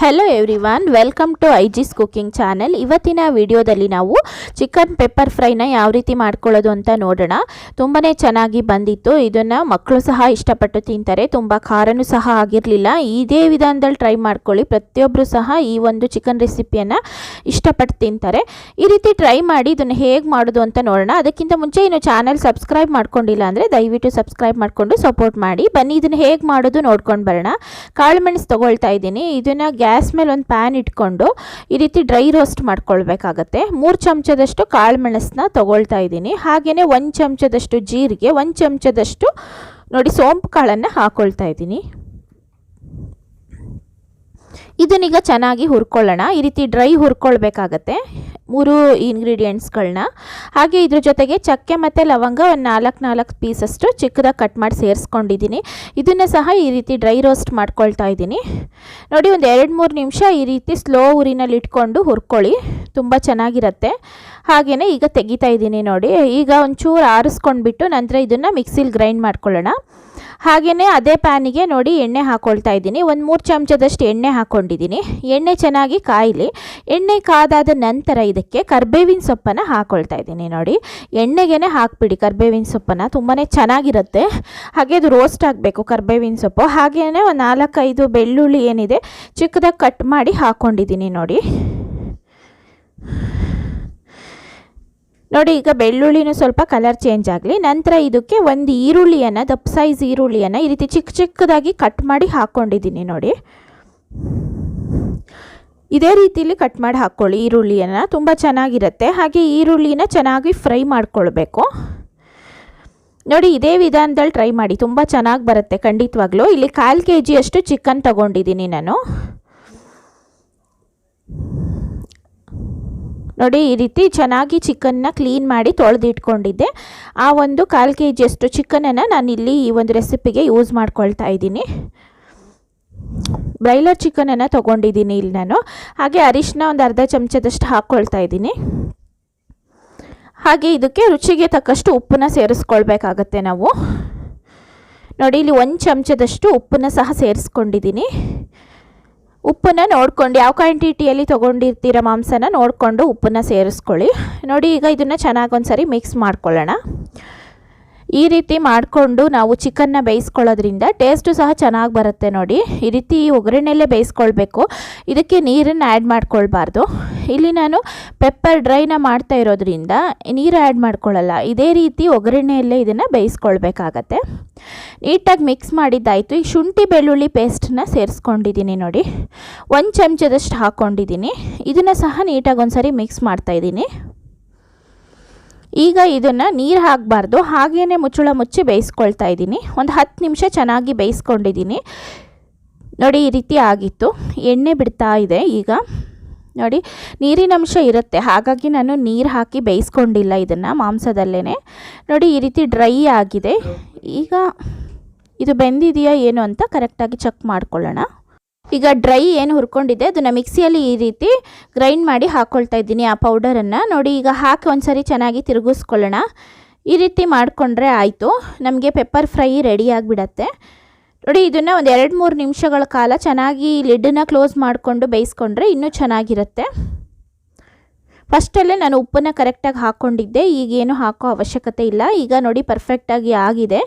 Hello one welcome to ಐಜಿಸ್ ಜಿಸ್ cooking channel ಇವತ್ತಿನ ವಿಡಿಯೋದಲ್ಲಿ ನಾವು ಚಿಕನ್ ಪೆಪ್ಪರ್ ಫ್ರೈನ ಯಾವ ರೀತಿ ಮಾಡ್ಕೊಳ್ಳೋದು ಅಂತ ನೋಡೋಣ. ತುಂಬಾ ಚೆನ್ನಾಗಿ ಬಂದಿತ್ತು. ಇದನ್ನು ಮಕ್ಕಳು ಸಹ ಇಷ್ಟಪಟ್ಟು ತಿಂತಾರೆ. ತುಂಬ ಖಾರನೂ ಸಹ ಆಗಿರಲಿಲ್ಲ. ಇದೇ ವಿಧಾನದಲ್ಲಿ ಟ್ರೈ ಮಾಡ್ಕೊಳ್ಳಿ. ಪ್ರತಿಯೊಬ್ಬರು ಸಹ ಈ ಒಂದು ಚಿಕನ್ ರೆಸಿಪಿಯನ್ನು ಇಷ್ಟಪಟ್ಟು ತಿಂತಾರೆ. ಈ ರೀತಿ ಟ್ರೈ ಮಾಡಿ ಇದನ್ನು ಹೇಗೆ ಮಾಡೋದು ಅಂತ ನೋಡೋಣ. ಅದಕ್ಕಿಂತ ಮುಂಚೆ ಇನ್ನು ಚಾನೆಲ್ ಸಬ್ಸ್ಕ್ರೈಬ್ ಮಾಡ್ಕೊಂಡಿಲ್ಲ ಅಂದರೆ ದಯವಿಟ್ಟು ಸಬ್ಸ್ಕ್ರೈಬ್ ಮಾಡಿಕೊಂಡು ಸಪೋರ್ಟ್ ಮಾಡಿ. ಬನ್ನಿ, ಇದನ್ನು ಹೇಗೆ ಮಾಡೋದು ನೋಡ್ಕೊಂಡು ಬರೋಣ. ಕಾಳು ಮೆಣಸು ತೊಗೊಳ್ತಾ ಇದ್ದೀನಿ. ಇದನ್ನು ಗ್ಯಾಸ್ ಮೇಲೆ ಒಂದು ಪ್ಯಾನ್ ಇಟ್ಕೊಂಡು ಈ ರೀತಿ ಡ್ರೈ ರೋಸ್ಟ್ ಮಾಡ್ಕೊಳ್ಬೇಕಾಗತ್ತೆ. ಮೂರು ಚಮಚದಷ್ಟು ಕಾಳು ಮೆಣಸನ್ನ ತೊಗೊಳ್ತಾ ಇದ್ದೀನಿ. ಹಾಗೆಯೇ ಒಂದು ಚಮಚದಷ್ಟು ಜೀರಿಗೆ, ಒಂದು ಚಮಚದಷ್ಟು ನೋಡಿ ಸೋಂಪು ಕಾಳನ್ನು ಹಾಕ್ಕೊಳ್ತಾ ಇದ್ದೀನಿ. ಇದನ್ನೀಗ ಚೆನ್ನಾಗಿ ಹುರ್ಕೊಳ್ಳೋಣ. ಈ ರೀತಿ ಡ್ರೈ ಹುರ್ಕೊಳ್ಬೇಕಾಗತ್ತೆ. ಮೂರು ಇಂಗ್ರೀಡಿಯೆಂಟ್ಸ್ಗಳನ್ನ ಹಾಗೆ ಇದ್ರ ಜೊತೆಗೆ ಚಕ್ಕೆ ಮತ್ತು ಲವಂಗ ಒಂದು ನಾಲ್ಕು ನಾಲ್ಕು ಪೀಸಷ್ಟು ಚಿಕ್ಕದಾಗಿ ಕಟ್ ಮಾಡಿ ಸೇರಿಸ್ಕೊಂಡಿದ್ದೀನಿ. ಇದನ್ನು ಸಹ ಈ ರೀತಿ ಡ್ರೈ ರೋಸ್ಟ್ ಮಾಡ್ಕೊಳ್ತಾ ಇದ್ದೀನಿ. ನೋಡಿ ಒಂದು ಎರಡು ಮೂರು ನಿಮಿಷ ಈ ರೀತಿ ಸ್ಲೋ ಊರಿನಲ್ಲಿ ಇಟ್ಕೊಂಡು ಹುರ್ಕೊಳ್ಳಿ. ತುಂಬ ಚೆನ್ನಾಗಿರುತ್ತೆ. ಹಾಗೆಯೇ ಈಗ ತೆಗಿತಾ ಇದ್ದೀನಿ ನೋಡಿ. ಈಗ ಒಂಚೂರು ಆರಿಸ್ಕೊಂಡ್ಬಿಟ್ಟು ನಂತರ ಇದನ್ನು ಮಿಕ್ಸಿಲಿ ಗ್ರೈಂಡ್ ಮಾಡ್ಕೊಳ್ಳೋಣ. ಹಾಗೆಯೇ ಅದೇ ಪ್ಯಾನಿಗೆ ನೋಡಿ ಎಣ್ಣೆ ಹಾಕ್ಕೊಳ್ತಾ ಇದ್ದೀನಿ. ಒಂದು ಮೂರು ಚಮಚದಷ್ಟು ಎಣ್ಣೆ ಹಾಕ್ಕೊಂಡಿದ್ದೀನಿ ಎಣ್ಣೆ ಚೆನ್ನಾಗಿ ಕಾಯಲಿ. ಎಣ್ಣೆ ಕಾದಾದ ನಂತರ ಇದಕ್ಕೆ ಕರ್ಬೇವಿನ ಸೊಪ್ಪನ್ನು ಹಾಕ್ಕೊಳ್ತಾ ಇದ್ದೀನಿ ನೋಡಿ. ಎಣ್ಣೆಗೇ ಹಾಕ್ಬಿಡಿ ಕರ್ಬೇವಿನ ಸೊಪ್ಪನ್ನು. ತುಂಬಾ ಚೆನ್ನಾಗಿರುತ್ತೆ. ಹಾಗೆ ಅದು ರೋಸ್ಟ್ ಆಗಬೇಕು ಕರ್ಬೇವಿನ ಸೊಪ್ಪು. ಹಾಗೆಯೇ ಒಂದು ನಾಲ್ಕೈದು ಬೆಳ್ಳುಳ್ಳಿ ಏನಿದೆ ಚಿಕ್ಕದಾಗಿ ಕಟ್ ಮಾಡಿ ಹಾಕ್ಕೊಂಡಿದ್ದೀನಿ ನೋಡಿ. ನೋಡಿ, ಈಗ ಬೆಳ್ಳುಳ್ಳಿನೂ ಸ್ವಲ್ಪ ಕಲರ್ ಚೇಂಜ್ ಆಗಲಿ, ನಂತರ ಇದಕ್ಕೆ ಒಂದು ಈರುಳ್ಳಿಯನ್ನು, ದಪ್ಪ ಸೈಜ್ ಈರುಳ್ಳಿಯನ್ನು ಈ ರೀತಿ ಚಿಕ್ಕ ಚಿಕ್ಕದಾಗಿ ಕಟ್ ಮಾಡಿ ಹಾಕ್ಕೊಂಡಿದ್ದೀನಿ ನೋಡಿ. ಇದೇ ರೀತಿಲಿ ಕಟ್ ಮಾಡಿ ಹಾಕ್ಕೊಳ್ಳಿ ಈರುಳ್ಳಿಯನ್ನು ತುಂಬ ಚೆನ್ನಾಗಿರುತ್ತೆ. ಹಾಗೆ ಈರುಳ್ಳಿನ ಚೆನ್ನಾಗಿ ಫ್ರೈ ಮಾಡ್ಕೊಳ್ಬೇಕು. ನೋಡಿ, ಇದೇ ವಿಧಾನದಲ್ಲಿ ಟ್ರೈ ಮಾಡಿ, ತುಂಬ ಚೆನ್ನಾಗಿ ಬರುತ್ತೆ ಖಂಡಿತವಾಗ್ಲೂ. ಇಲ್ಲಿ ಕಾಲು ಕೆ ಜಿಯಷ್ಟು ಚಿಕನ್ ತಗೊಂಡಿದ್ದೀನಿ ನಾನು. ನೋಡಿ, ಈ ರೀತಿ ಚೆನ್ನಾಗಿ ಚಿಕನ್ನ ಕ್ಲೀನ್ ಮಾಡಿ ತೊಳೆದಿಟ್ಕೊಂಡಿದ್ದೆ. ಆ ಒಂದು ಕಾಲು ಕೆ ಜಿಯಷ್ಟು ಚಿಕನನ್ನು ನಾನಿಲ್ಲಿ ಈ ಒಂದು ರೆಸಿಪಿಗೆ ಯೂಸ್ ಮಾಡ್ಕೊಳ್ತಾ ಇದ್ದೀನಿ. ಬ್ರೈಲರ್ ಚಿಕನನ್ನು ತೊಗೊಂಡಿದ್ದೀನಿ ಇಲ್ಲಿ ನಾನು. ಹಾಗೆ ಅರಿಶಿನ ಒಂದು ಅರ್ಧ ಚಮಚದಷ್ಟು ಹಾಕ್ಕೊಳ್ತಾ ಇದ್ದೀನಿ. ಹಾಗೆ ಇದಕ್ಕೆ ರುಚಿಗೆ ತಕ್ಕಷ್ಟು ಉಪ್ಪನ್ನ ಸೇರಿಸ್ಕೊಳ್ಬೇಕಾಗತ್ತೆ ನಾವು. ನೋಡಿ, ಇಲ್ಲಿ ಒಂದು ಚಮಚದಷ್ಟು ಉಪ್ಪನ್ನು ಸಹ ಸೇರಿಸ್ಕೊಂಡಿದ್ದೀನಿ. ಉಪ್ಪನ್ನು ನೋಡ್ಕೊಂಡು ಯಾವ ಕ್ವಾಂಟಿಟಿಯಲ್ಲಿ ತೊಗೊಂಡಿರ್ತೀರ ಮಾಂಸನ ನೋಡಿಕೊಂಡು ಉಪ್ಪನ್ನು ಸೇರಿಸ್ಕೊಳ್ಳಿ. ನೋಡಿ, ಈಗ ಇದನ್ನು ಚೆನ್ನಾಗಿ ಒಂದ್ಸರಿ ಮಿಕ್ಸ್ ಮಾಡ್ಕೊಳ್ಳೋಣ. ಈ ರೀತಿ ಮಾಡಿಕೊಂಡು ನಾವು ಚಿಕನ್ನ ಬೇಯಿಸ್ಕೊಳ್ಳೋದ್ರಿಂದ ಟೇಸ್ಟು ಸಹ ಚೆನ್ನಾಗಿ ಬರುತ್ತೆ ನೋಡಿ. ಈ ರೀತಿ ಒಗ್ಗರಣೆಯಲ್ಲೇ ಬೇಯಿಸ್ಕೊಳ್ಬೇಕು. ಇದಕ್ಕೆ ನೀರನ್ನು ಆ್ಯಡ್ ಮಾಡ್ಕೊಳ್ಬಾರ್ದು. ಇಲ್ಲಿ ನಾನು ಪೆಪ್ಪರ್ ಡ್ರೈನ ಮಾಡ್ತಾ ಇರೋದ್ರಿಂದ ನೀರು ಆ್ಯಡ್ ಮಾಡ್ಕೊಳ್ಳಲ್ಲ. ಇದೇ ರೀತಿ ಒಗ್ಗರಣೆಯಲ್ಲೇ ಇದನ್ನು ಬೇಯಿಸ್ಕೊಳ್ಬೇಕಾಗತ್ತೆ. ನೀಟಾಗಿ ಮಿಕ್ಸ್ ಮಾಡಿದ್ದಾಯಿತು. ಈ ಶುಂಠಿ ಬೆಳ್ಳುಳ್ಳಿ ಪೇಸ್ಟನ್ನ ಸೇರಿಸ್ಕೊಂಡಿದ್ದೀನಿ ನೋಡಿ. ಒಂದು ಚಮಚದಷ್ಟು ಹಾಕ್ಕೊಂಡಿದ್ದೀನಿ ಇದನ್ನು ಸಹ ನೀಟಾಗಿ ಒಂದ್ಸರಿ ಮಿಕ್ಸ್ ಮಾಡ್ತಾಯಿದ್ದೀನಿ ಈಗ ಇದನ್ನು ನೀರು ಹಾಕಬಾರ್ದು ಹಾಗೇ ಮುಚ್ಚಳ ಮುಚ್ಚಿ ಬೇಯಿಸ್ಕೊಳ್ತಾ ಇದ್ದೀನಿ. ಒಂದು ಹತ್ತು ನಿಮಿಷ ಚೆನ್ನಾಗಿ ಬೇಯಿಸ್ಕೊಂಡಿದ್ದೀನಿ. ನೋಡಿ, ಈ ರೀತಿ ಆಗಿತ್ತು. ಎಣ್ಣೆ ಬಿಡ್ತಾ ಇದೆ ಈಗ. ನೋಡಿ, ನೀರಿನ ಅಂಶ ಇರುತ್ತೆ. ಹಾಗಾಗಿ ನಾನು ನೀರು ಹಾಕಿ ಬೇಯಿಸ್ಕೊಂಡಿಲ್ಲ ಇದನ್ನು ಮಾಂಸದಲ್ಲೇ ನೋಡಿ, ಈ ರೀತಿ ಡ್ರೈ ಆಗಿದೆ. ಈಗ ಇದು ಬೆಂದಿದೆಯಾ ಏನು ಅಂತ ಕರೆಕ್ಟಾಗಿ ಚೆಕ್ ಮಾಡ್ಕೊಳ್ಳೋಣ. ಈಗ ಡ್ರೈ ಏನು ಹುರ್ಕೊಂಡಿದೆ, ಅದನ್ನು ಮಿಕ್ಸಿಯಲ್ಲಿ ಈ ರೀತಿ ಗ್ರೈಂಡ್ ಮಾಡಿ ಹಾಕ್ಕೊಳ್ತಾ ಇದ್ದೀನಿ ಆ ಪೌಡರನ್ನು. ನೋಡಿ, ಈಗ ಹಾಕಿ ಒಂದ್ಸರಿ ಚೆನ್ನಾಗಿ ತಿರುಗಿಸ್ಕೊಳ್ಳೋಣ. ಈ ರೀತಿ ಮಾಡಿಕೊಂಡ್ರೆ ಆಯಿತು. ನಮಗೆ ಪೆಪ್ಪರ್ ಫ್ರೈ ರೆಡಿ ಆಗಿಬಿಡತ್ತೆ. ನೋಡಿ, ಇದನ್ನು ಒಂದು ಎರಡು ಮೂರು ನಿಮಿಷಗಳ ಕಾಲ ಚೆನ್ನಾಗಿ ಲಿಡ್ಡನ್ನು ಕ್ಲೋಸ್ ಮಾಡಿಕೊಂಡು ಬೇಯಿಸ್ಕೊಂಡ್ರೆ ಇನ್ನೂ ಚೆನ್ನಾಗಿರುತ್ತೆ. ಫಸ್ಟಲ್ಲೇ ನಾನು ಉಪ್ಪನ್ನು ಕರೆಕ್ಟಾಗಿ ಹಾಕ್ಕೊಂಡಿದ್ದೆ, ಈಗೇನು ಹಾಕೋ ಅವಶ್ಯಕತೆ ಇಲ್ಲ. ಈಗ ನೋಡಿ ಪರ್ಫೆಕ್ಟಾಗಿ ಆಗಿದೆ.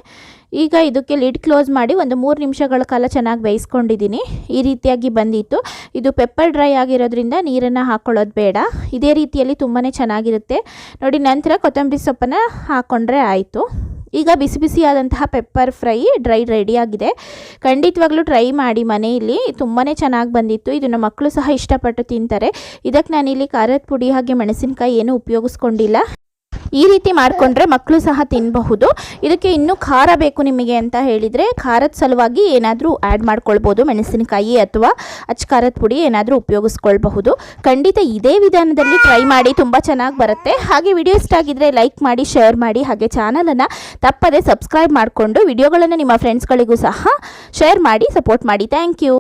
ಈಗ ಇದಕ್ಕೆ ಲಿಡ್ ಕ್ಲೋಸ್ ಮಾಡಿ ಒಂದು ಮೂರು ನಿಮಿಷಗಳ ಕಾಲ ಚೆನ್ನಾಗಿ ಬೇಯಿಸ್ಕೊಂಡಿದ್ದೀನಿ. ಈ ರೀತಿಯಾಗಿ ಬಂದಿತ್ತು. ಇದು ಪೆಪ್ಪರ್ ಡ್ರೈ ಆಗಿರೋದ್ರಿಂದ ನೀರನ್ನು ಹಾಕ್ಕೊಳ್ಳೋದು ಬೇಡ. ಇದೇ ರೀತಿಯಲ್ಲಿ ತುಂಬಾ ಚೆನ್ನಾಗಿರುತ್ತೆ. ನೋಡಿ ನಂತರ ಕೊತ್ತಂಬರಿ ಸೊಪ್ಪನ್ನು ಹಾಕ್ಕೊಂಡ್ರೆ ಆಯಿತು. ಈಗ ಬಿಸಿ ಬಿಸಿಯಾದಂತಹ ಪೆಪ್ಪರ್ ಫ್ರೈ ಡ್ರೈ ರೆಡಿಯಾಗಿದೆ ಖಂಡಿತವಾಗ್ಲೂ ಟ್ರೈ ಮಾಡಿ ಮನೆಯಲ್ಲಿ. ತುಂಬಾ ಚೆನ್ನಾಗಿ ಬಂದಿತ್ತು. ಇದನ್ನು ಮಕ್ಕಳು ಸಹ ಇಷ್ಟಪಟ್ಟು ತಿಂತಾರೆ. ಇದಕ್ಕೆ ನಾನಿಲ್ಲಿ ಖಾರದ ಪುಡಿ ಹಾಗೆ ಮೆಣಸಿನಕಾಯಿ ಏನೂ ಉಪಯೋಗಿಸ್ಕೊಂಡಿಲ್ಲ. ಈ ರೀತಿ ಮಾಡಿಕೊಂಡ್ರೆ ಮಕ್ಕಳು ಸಹ ತಿನ್ನಬಹುದು ಇದಕ್ಕೆ ಇನ್ನೂ ಖಾರ ಬೇಕು ನಿಮಗೆ ಅಂತ ಹೇಳಿದರೆ ಖಾರದ ಸಲುವಾಗಿ ಏನಾದರೂ ಆ್ಯಡ್ ಮಾಡ್ಕೊಳ್ಬೋದು, ಮೆಣಸಿನಕಾಯಿ ಅಥವಾ ಅಚ್ಚ ಖಾರದ ಪುಡಿ ಏನಾದರೂ ಉಪಯೋಗಿಸ್ಕೊಳ್ಬಹುದು. ಖಂಡಿತ ಇದೇ ವಿಧಾನದಲ್ಲಿ ಟ್ರೈ ಮಾಡಿ ತುಂಬ ಚೆನ್ನಾಗಿ ಬರುತ್ತೆ. ಹಾಗೆ ವಿಡಿಯೋ ಇಷ್ಟ ಆಗಿದ್ರೆ ಲೈಕ್ ಮಾಡಿ ಶೇರ್ ಮಾಡಿ, ಹಾಗೆ ಚಾನಲನ್ನು ತಪ್ಪದೆ ಸಬ್ಸ್ಕ್ರೈಬ್ ಮಾಡಿಕೊಂಡು ವಿಡಿಯೋಗಳನ್ನು ನಿಮ್ಮ ಫ್ರೆಂಡ್ಸ್ಗಳಿಗೂ ಸಹ ಶೇರ್ ಮಾಡಿ ಸಪೋರ್ಟ್ ಮಾಡಿ. Thank you